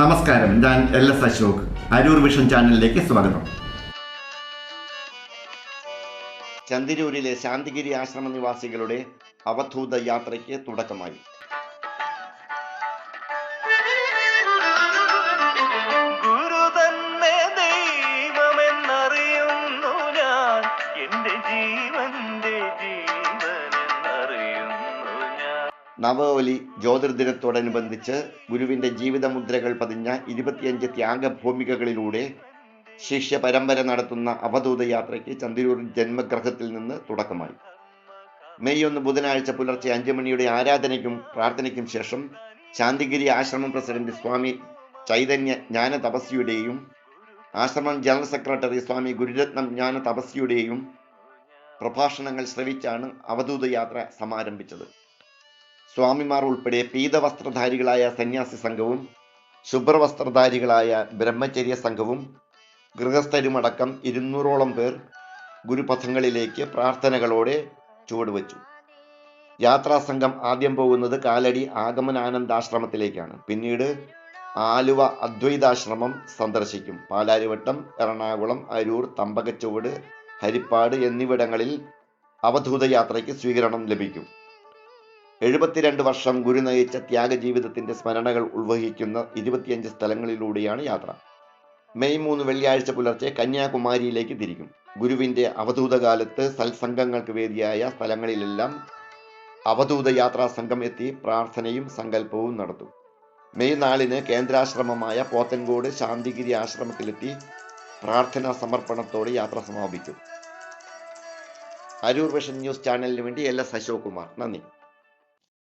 നമസ്കാരം ഞാൻ L S Ashok. Aroor vision ചാനലിലേക്ക് സ്വാഗതം. ചന്ദിരൂരിലെ ശാന്തിഗിരി ആശ്രമ നിവാസികളുടെ അവധൂത യാത്രയ്ക്ക് തുടക്കമായി. നവോലി ജ്യോതിർദിനത്തോടനുബന്ധിച്ച് ഗുരുവിന്റെ ജീവിതമുദ്രകൾ പതിഞ്ഞ ഇരുപത്തിയഞ്ച് ത്യാഗഭൂമികകളിലൂടെ ശിഷ്യ പരമ്പര നടത്തുന്ന അവധൂത യാത്രയ്ക്ക് ചന്ദിരൂർ ജന്മഗ്രഹത്തിൽ നിന്ന് തുടക്കമായി. മെയ് ഒന്ന് ബുധനാഴ്ച പുലർച്ചെ അഞ്ചു മണിയുടെ ആരാധനയ്ക്കും പ്രാർത്ഥനയ്ക്കും ശേഷം ശാന്തിഗിരി ആശ്രമം പ്രസിഡന്റ് സ്വാമി ചൈതന്യ ജ്ഞാന തപസ്വിയുടെയും ആശ്രമം ജനറൽ സെക്രട്ടറി സ്വാമി ഗുരുരത്നം ജ്ഞാന തപസ്വിയുടെയും പ്രഭാഷണങ്ങൾ ശ്രവിച്ചാണ് അവധൂത യാത്ര സമാരംഭിച്ചത്. സ്വാമിമാർ ഉൾപ്പെടെ പീതവസ്ത്രധാരികളായ സന്യാസി സംഘവും ശുഭ്രവസ്ത്രധാരികളായ ബ്രഹ്മചര്യ സംഘവും ഗൃഹസ്ഥരുമടക്കം ഇരുന്നൂറോളം പേർ ഗുരുപഥങ്ങളിലേക്ക് പ്രാർത്ഥനകളോടെ ചുവടുവച്ചു. യാത്രാ സംഘം ആദ്യം പോകുന്നത് കാലടി ആഗമനാനന്ദാശ്രമത്തിലേക്കാണ്. പിന്നീട് ആലുവ അദ്വൈതാശ്രമം സന്ദർശിക്കും. പാലാരിവട്ടം എറണാകുളം അരൂർ തമ്പകച്ചുവട് ഹരിപ്പാട് എന്നിവിടങ്ങളിൽ അവധൂത യാത്രയ്ക്ക് സ്വീകരണം ലഭിക്കും. എഴുപത്തിരണ്ട് വർഷം ഗുരു നയിച്ച ത്യാഗജീവിതത്തിന്റെ സ്മരണകൾ ഉൾവഹിക്കുന്ന ഇരുപത്തിയഞ്ച് സ്ഥലങ്ങളിലൂടെയാണ് യാത്ര. മെയ് മൂന്ന് വെള്ളിയാഴ്ച പുലർച്ചെ കന്യാകുമാരിയിലേക്ക് തിരിക്കും. ഗുരുവിന്റെ അവധൂതകാലത്ത് സത്സംഗങ്ങൾക്ക് വേദിയായ സ്ഥലങ്ങളിലെല്ലാം അവധൂത യാത്രാ സംഘം എത്തി പ്രാർത്ഥനയും സങ്കല്പവും നടത്തും. മെയ് നാലിന് കേന്ദ്രാശ്രമമായ പോത്തൻകോട് ശാന്തിഗിരി ആശ്രമത്തിലെത്തി പ്രാർത്ഥനാ സമർപ്പണത്തോടെ യാത്ര സമാപിക്കും. അരൂർ വിഷൻ ന്യൂസ് ചാനലിന് വേണ്ടി എൽ എസ് അശോക് കുമാർ നന്ദി.